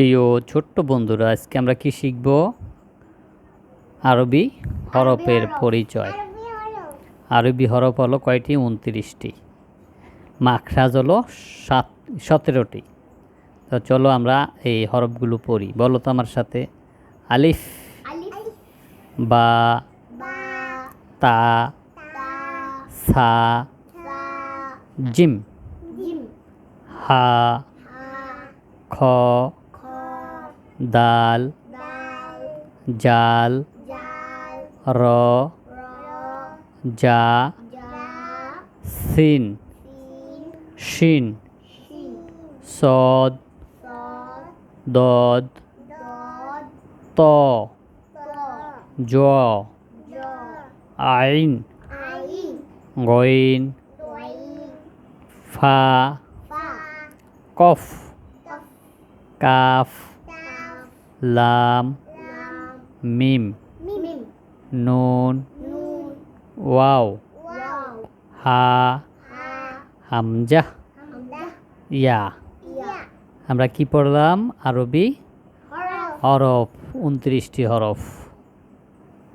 প্রিয় ছোট্ট বন্ধুরা আজকে আমরা কি শিখব? আরবি হরফের পরিচয়। আরবি হরফ। হলো কয়টি? উনত্রিশটি। মাখরাজ হলো সাত সতেরোটি। তো চলো আমরা এই হরফগুলো পড়ি। বলো তো আমার সাথে। আলিফ। বা। তা। সা। জিম। হা। খ। দাল, জাল, র, জা, সিন, শিন, সদ, দদ, ত, জ, আইন, গইন, ফা, কফ, কাফ লাম মিম নুন ওয়াও হা হামজা ইয়া। আমরা কি পড়লাম? আরবি? হরফ উনত্রিশটি হরফ।